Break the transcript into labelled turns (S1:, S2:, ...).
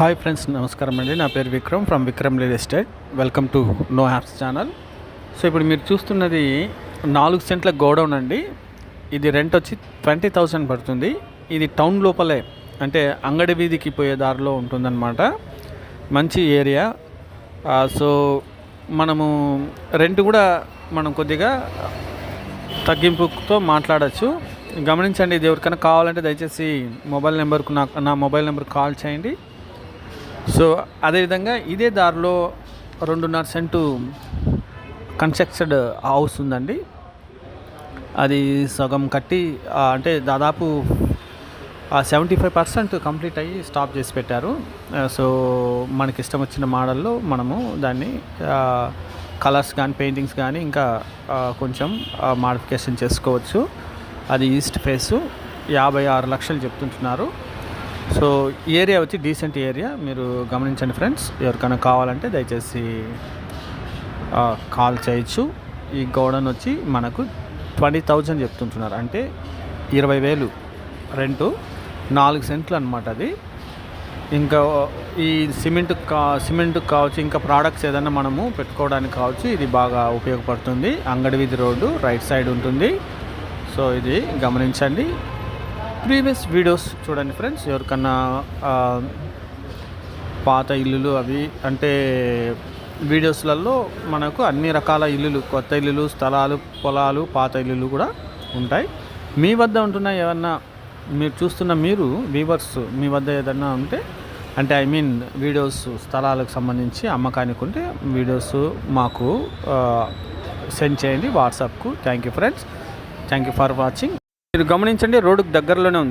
S1: Hi friends నమస్కారం అండి. నా పేరు Vikram from Vikram real estate. Welcome to no apps channel. So ఇప్పుడు మీరు చూస్తున్నది నాలుగు సెంట్ల గోడౌన్ అండి. ఇది రెంట్ వచ్చి ట్వంటీ థౌసండ్ పడుతుంది. ఇది టౌన్ లోపలే అంటే అంగడి వీధికి పోయే దారిలో ఉంటుందన్నమాట. మంచి ఏరియా. సో మనము రెంట్ కూడా మనం కొద్దిగా తగ్గింపుతో మాట్లాడచ్చు. గమనించండి ఇది ఎవరికైనా కావాలంటే దయచేసి మొబైల్ నెంబర్కు నా నా మొబైల్ నెంబర్కి కాల్ చేయండి. సో అదేవిధంగా ఇదే దారిలో రెండున్నర సెంటు కన్స్ట్రక్టెడ్ హౌస్ ఉందండి. అది సగం కట్టి అంటే దాదాపు సెవెంటీ ఫైవ్ పర్సెంట్ కంప్లీట్ అయ్యి స్టాప్ చేసి పెట్టారు. సో మనకి ఇష్టం వచ్చిన మోడల్లో మనము దాన్ని కలర్స్ కానీ పెయింటింగ్స్ కానీ ఇంకా కొంచెం మాడిఫికేషన్ చేసుకోవచ్చు. అది ఈస్ట్ ఫేసు యాభై ఆరు లక్షలు చెప్తుంటున్నారు. సో ఈ ఏరియా వచ్చి డీసెంట్ ఏరియా. మీరు గమనించండి ఫ్రెండ్స్. ఎవరికైనా కావాలంటే దయచేసి కాల్ చేయొచ్చు. ఈ గోడన్ వచ్చి మనకు ట్వంటీ థౌజండ్ చెప్తుంటున్నారు. అంటే ఇరవై వేలు రెంటు. నాలుగు సెంట్లు అనమాట అది. ఇంకా ఈ సిమెంట్ కా సిమెంట్ కావచ్చు ఇంకా ప్రోడక్ట్స్ ఏదైనా మనము పెట్టుకోవడానికి కావచ్చు ఇది బాగా ఉపయోగపడుతుంది. అంగడి వీధి రోడ్డు రైట్ సైడ్ ఉంటుంది. సో ఇది గమనించండి. ప్రీవియస్ వీడియోస్ చూడండి ఫ్రెండ్స్ ఎవరికన్నా పాత ఇల్లులు అవి అంటే వీడియోస్లలో మనకు అన్ని రకాల ఇల్లులు కొత్త ఇల్లులు స్థలాలు పొలాలు పాత ఇల్లులు కూడా ఉంటాయి. మీ వద్ద ఉంటున్న ఏమన్నా మీరు చూస్తున్న మీరు వీవర్స్ మీ వద్ద ఏదన్నా ఉంటే అంటే ఐ మీన్ వీడియోస్ స్థలాలకు సంబంధించి అమ్మకానికి ఉంటే వీడియోస్ మాకు సెండ్ చేయండి వాట్సాప్కు thank you friends thank you for watching మీరు గమనించండి రోడ్డుకు దగ్గరలోనే ఉంది.